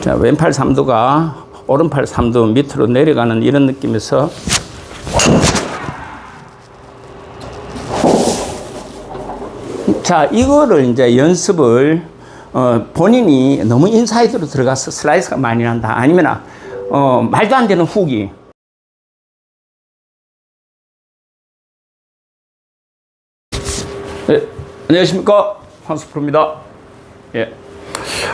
자, 왼팔 삼두가 오른팔 삼두 밑으로 내려가는 이런 느낌에서 자, 이거를 이제 연습을 어, 본인이 너무 인사이드로 들어가서 슬라이스가 많이 난다. 아니면 어, 말도 안 되는 훅이 네, 안녕하십니까 황수프로입니다. 예.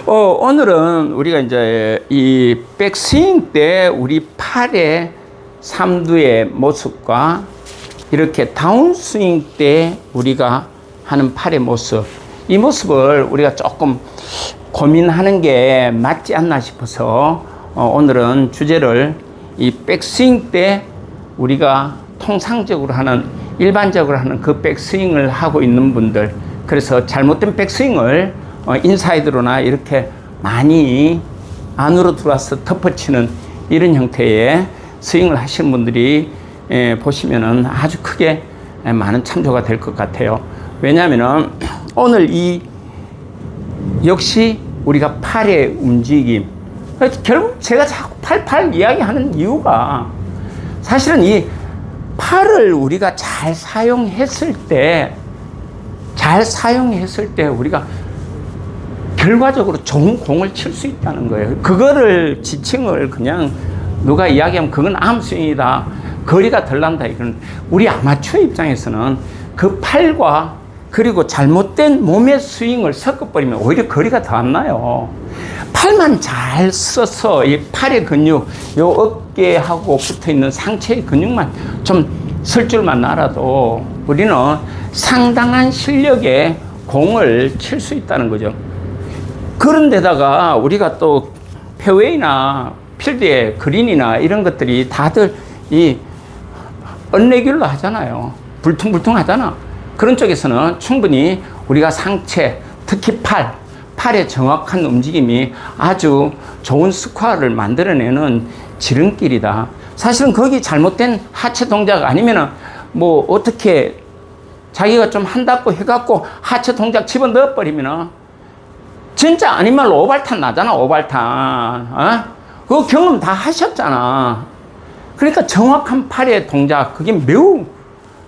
어, 오늘은 우리가 이제 이 백스윙 때 우리 팔의 삼두의 모습과 이렇게 다운스윙 때 우리가 하는 팔의 모습 이 모습을 우리가 조금 고민하는 게 맞지 않나 싶어서 어, 오늘은 주제를 이 백스윙 때 우리가 통상적으로 하는 일반적으로 하는 그 백스윙을 하고 있는 분들 그래서 잘못된 백스윙을 어, 인사이드로나 이렇게 많이 안으로 들어와서 덮어치는 이런 형태의 스윙을 하시는 분들이 예, 보시면은 아주 크게 예, 많은 참조가 될 것 같아요. 왜냐하면은 오늘 이 역시 우리가 팔의 움직임 결국 제가 자꾸 팔 팔 이야기하는 이유가 사실은 이 팔을 우리가 잘 사용했을 때 잘 사용했을 때 우리가 결과적으로 좋은 공을 칠 수 있다는 거예요. 그거를 지칭을 그냥 누가 이야기하면 그건 암스윙이다. 거리가 덜 난다. 이건 우리 아마추어 입장에서는 그 팔과 그리고 잘못된 몸의 스윙을 섞어버리면 오히려 거리가 더 안 나요. 팔만 잘 써서 이 팔의 근육, 요 어깨하고 붙어 있는 상체의 근육만 좀 쓸 줄만 알아도 우리는 상당한 실력의 공을 칠 수 있다는 거죠. 그런 데다가 우리가 또 페웨이나 필드의 그린이나 이런 것들이 다들 이 언레귤로 하잖아요. 불퉁불퉁 하잖아. 그런 쪽에서는 충분히 우리가 상체, 특히 팔, 팔의 정확한 움직임이 아주 좋은 스코어를 만들어내는 지름길이다. 사실은 거기 잘못된 하체 동작 아니면은 뭐 어떻게 자기가 좀 한다고 해갖고 하체 동작 집어 넣어버리면은 진짜 아닌 말로 오발탄 나잖아, 오발탄. 어? 그 경험 다 하셨잖아. 그러니까 정확한 팔의 동작, 그게 매우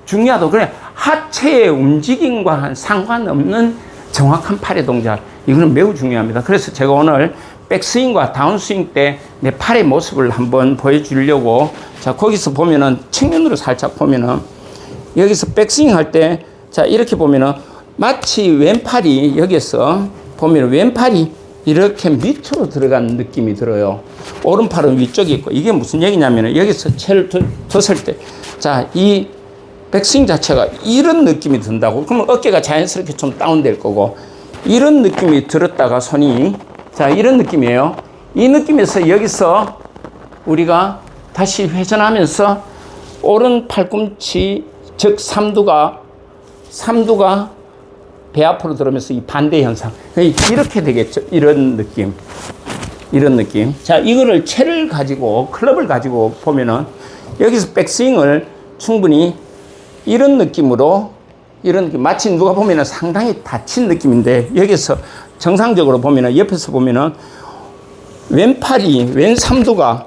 중요하다. 그래, 하체의 움직임과 상관없는 정확한 팔의 동작. 이거는 매우 중요합니다. 그래서 제가 오늘 백스윙과 다운스윙 때 내 팔의 모습을 한번 보여주려고 자, 거기서 보면은 측면으로 살짝 보면은 여기서 백스윙 할 때 자, 이렇게 보면은 마치 왼팔이 여기서 보면 왼팔이 이렇게 밑으로 들어가는 느낌이 들어요. 오른팔은 위쪽에 있고 이게 무슨 얘기냐면 여기서 채를 뒀을 때 자, 이 백스윙 자체가 이런 느낌이 든다고 그러면 어깨가 자연스럽게 좀 다운될 거고 이런 느낌이 들었다가 손이 자, 이런 느낌이에요. 이 느낌에서 여기서 우리가 다시 회전하면서 오른 팔꿈치 즉 삼두가 삼두가 배 앞으로 들어오면서 이 반대 현상. 이렇게 되겠죠. 이런 느낌. 이런 느낌. 자, 이거를 채를 가지고, 클럽을 가지고 보면은 여기서 백스윙을 충분히 이런 느낌으로, 이런 느낌. 마치 누가 보면은 상당히 다친 느낌인데, 여기서 정상적으로 보면은, 옆에서 보면은 왼팔이, 왼 삼두가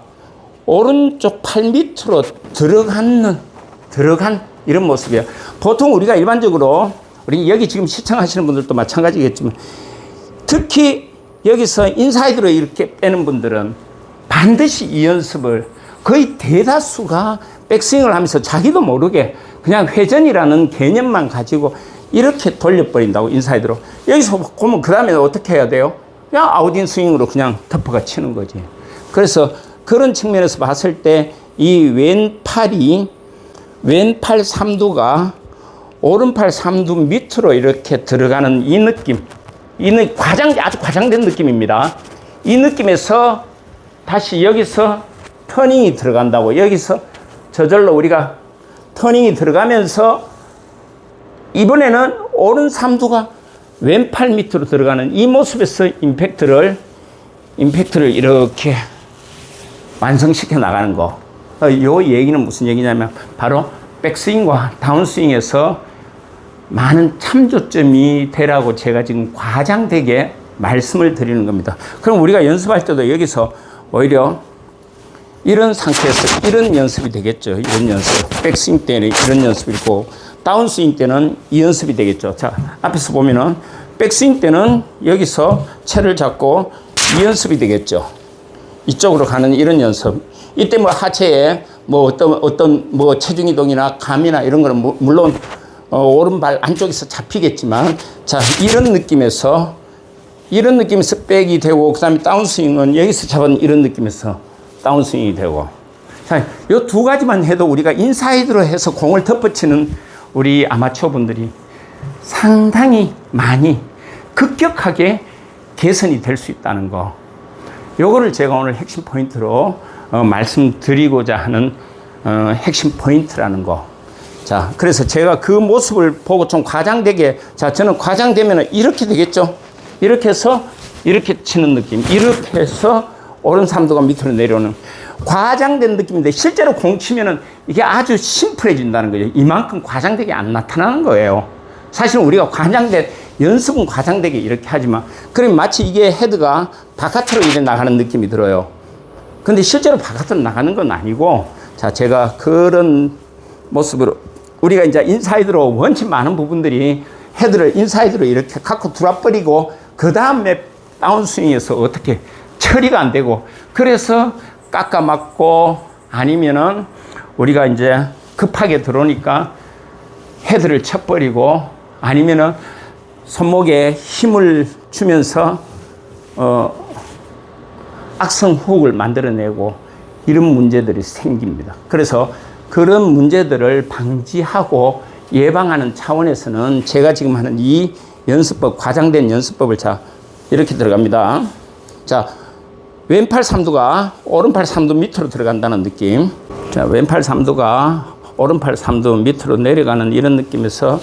오른쪽 팔 밑으로 들어가는, 들어간 이런 모습이에요. 보통 우리가 일반적으로 우리 여기 지금 시청하시는 분들도 마찬가지겠지만 특히 여기서 인사이드로 이렇게 빼는 분들은 반드시 이 연습을 거의 대다수가 백스윙을 하면서 자기도 모르게 그냥 회전이라는 개념만 가지고 이렇게 돌려버린다고 인사이드로 여기서 보면 그 다음에 어떻게 해야 돼요? 그냥 아웃인 스윙으로 그냥 덮어가 치는 거지. 그래서 그런 측면에서 봤을 때 이 왼팔이 왼팔 삼두가 오른팔 삼두 밑으로 이렇게 들어가는 이 느낌. 이는 과장, 아주 과장된 느낌입니다. 이 느낌에서 다시 여기서 터닝이 들어간다고. 여기서 저절로 우리가 터닝이 들어가면서 이번에는 오른 삼두가 왼팔 밑으로 들어가는 이 모습에서 임팩트를, 임팩트를 이렇게 완성시켜 나가는 거. 어, 요 얘기는 무슨 얘기냐면 바로 백스윙과 다운스윙에서 많은 참조점이 되라고 제가 지금 과장되게 말씀을 드리는 겁니다. 그럼 우리가 연습할 때도 여기서 오히려 이런 상태에서 이런 연습이 되겠죠. 이런 연습. 백스윙 때는 이런 연습이 있고 다운스윙 때는 이 연습이 되겠죠. 자, 앞에서 보면은 백스윙 때는 여기서 채를 잡고 이 연습이 되겠죠. 이쪽으로 가는 이런 연습. 이때 뭐 하체에 뭐 어떤 어떤 뭐 체중 이동이나 감이나 이런 거는 무- 물론 어, 오른발 안쪽에서 잡히겠지만 자 이런 느낌에서 이런 느낌에서 백이 되고 그 다음에 다운스윙은 여기서 잡은 이런 느낌에서 다운스윙이 되고 자, 요두 가지만 해도 우리가 인사이드로 해서 공을 덮어치는 우리 아마추어 분들이 상당히 많이 급격하게 개선이 될 수 있다는 거. 요거를 제가 오늘 핵심 포인트로 어, 말씀드리고자 하는 어, 핵심 포인트라는 거. 자, 그래서 제가 그 모습을 보고 좀 과장되게, 자, 저는 과장되면 이렇게 되겠죠? 이렇게 해서 이렇게 치는 느낌. 이렇게 해서 오른 삼도가 밑으로 내려오는 과장된 느낌인데 실제로 공 치면은 이게 아주 심플해진다는 거죠. 이만큼 과장되게 안 나타나는 거예요. 사실 우리가 과장된 연습은 과장되게 이렇게 하지만 그럼 마치 이게 헤드가 바깥으로 이제 나가는 느낌이 들어요. 근데 실제로 바깥으로 나가는 건 아니고 자 제가 그런 모습으로 우리가 이제 인사이드로 원치 많은 부분들이 헤드를 인사이드로 이렇게 갖고 들어버리고 그 다음에 다운스윙에서 어떻게 처리가 안 되고 그래서 깎아 맞고 아니면은 우리가 이제 급하게 들어오니까 헤드를 쳐버리고 아니면은 손목에 힘을 주면서 어 악성 호흡을 만들어내고 이런 문제들이 생깁니다. 그래서 그런 문제들을 방지하고 예방하는 차원에서는 제가 지금 하는 이 연습법, 과장된 연습법을 자, 이렇게 들어갑니다. 자, 왼팔 삼두가 오른팔 삼두 밑으로 들어간다는 느낌. 자, 왼팔 삼두가 오른팔 삼두 밑으로 내려가는 이런 느낌에서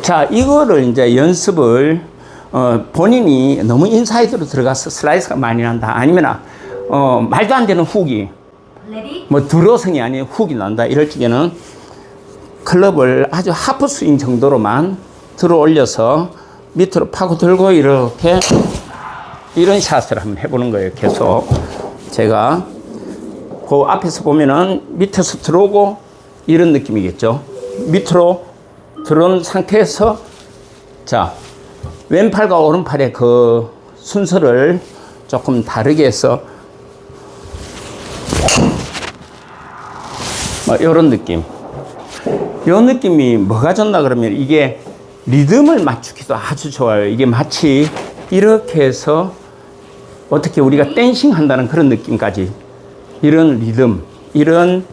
자, 이거를 이제 연습을 어, 본인이 너무 인사이드로 들어가서 슬라이스가 많이 난다. 아니면 어, 말도 안 되는 훅이? 뭐 드로성이 아닌 훅이 난다. 이럴 적에는 클럽을 아주 하프 스윙 정도로만 들어 올려서 밑으로 파고 들고 이렇게 이런 샷을 한번 해보는 거예요. 계속 제가 그 앞에서 보면은 밑에서 들어오고 이런 느낌이겠죠. 밑으로 들어온 상태에서 자 왼팔과 오른팔의 그 순서를 조금 다르게 해서 뭐 이런 느낌. 이 느낌이 뭐가 좋나 그러면 이게 리듬을 맞추기도 아주 좋아요. 이게 마치 이렇게 해서 어떻게 우리가 댄싱 한다는 그런 느낌까지 이런 리듬, 이런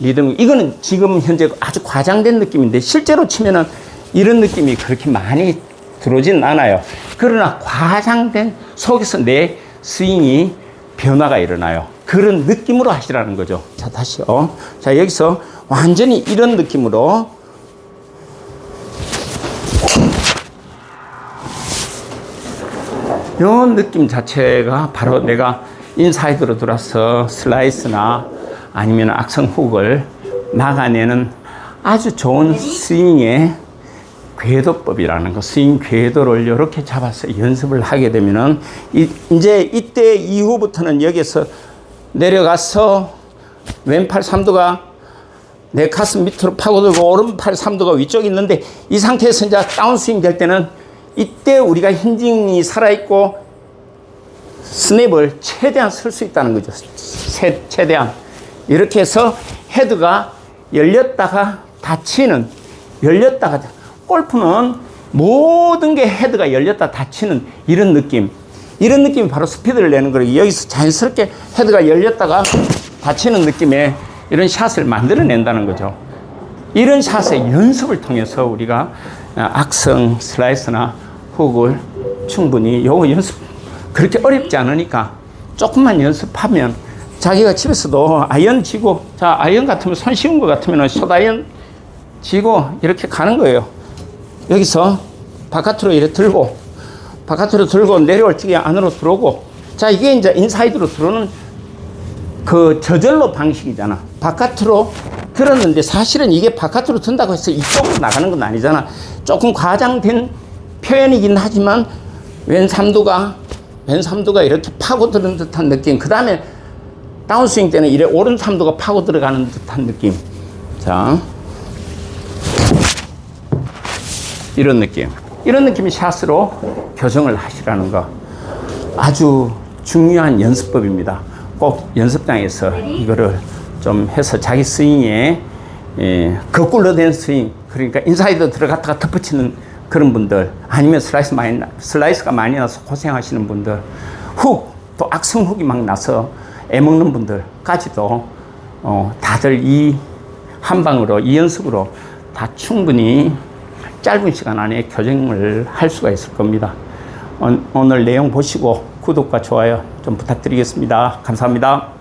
리듬, 이거는 지금 현재 아주 과장된 느낌인데 실제로 치면은 이런 느낌이 그렇게 많이 들어오지는 않아요. 그러나 과장된 속에서 내 스윙이 변화가 일어나요. 그런 느낌으로 하시라는 거죠. 자, 다시요. 자, 여기서 완전히 이런 느낌으로 요 느낌 자체가 바로 내가 인사이드로 들어서 슬라이스나 아니면 악성 훅을 막아내는 아주 좋은 스윙의 궤도법이라는 거, 스윙 궤도를 이렇게 잡아서 연습을 하게 되면은 이, 이제 이때 이후부터는 여기서 내려가서 왼팔 삼두가 내 가슴 밑으로 파고들고 오른팔 삼두가 위쪽에 있는데 이 상태에서 이제 다운스윙 될 때는 이때 우리가 힌징이 살아있고 스냅을 최대한 쓸 수 있다는 거죠. 세- 최대한. 이렇게 해서 헤드가 열렸다가 닫히는, 열렸다가, 닫- 골프는 모든 게 헤드가 열렸다 닫히는 이런 느낌. 이런 느낌이 바로 스피드를 내는 거예요. 여기서 자연스럽게 헤드가 열렸다가 닫히는 느낌의 이런 샷을 만들어낸다는 거죠. 이런 샷의 연습을 통해서 우리가 악성 슬라이스나 훅을 충분히 요거 연습 그렇게 어렵지 않으니까 조금만 연습하면 자기가 집에서도 아이언 지고 자 아이언 같으면 손 쉬운 거 같으면 숏아이언 지고 이렇게 가는 거예요. 여기서 바깥으로 이렇게 들고 바깥으로 들고 내려올 적에 안으로 들어오고 자 이게 이제 인사이드로 들어오는 그 저절로 방식이잖아. 바깥으로 들었는데 사실은 이게 바깥으로 든다고 해서 이쪽으로 나가는 건 아니잖아. 조금 과장된 표현이긴 하지만 왼 삼두가 왼 삼두가 이렇게 파고드는 듯한 느낌. 그 다음에 다운스윙 때는 이래 오른 삼두가 파고 들어가는 듯한 느낌. 자, 이런 느낌. 이런 느낌의 샷으로 교정을 하시라는 거. 아주 중요한 연습법입니다. 꼭 연습장에서 이거를 좀 해서 자기 스윙에 예, 거꾸로 된 스윙, 그러니까 인사이드 들어갔다가 덮어치는 그런 분들, 아니면 슬라이스 많이, 나- 슬라이스가 많이 나서 고생하시는 분들, 훅, 또 악성 훅이 막 나서 애먹는 분들까지도 어, 다들 이 한 방으로, 이 연습으로 다 충분히 짧은 시간 안에 교정을 할 수가 있을 겁니다. 어, 오늘 내용 보시고 구독과 좋아요 좀 부탁드리겠습니다. 감사합니다.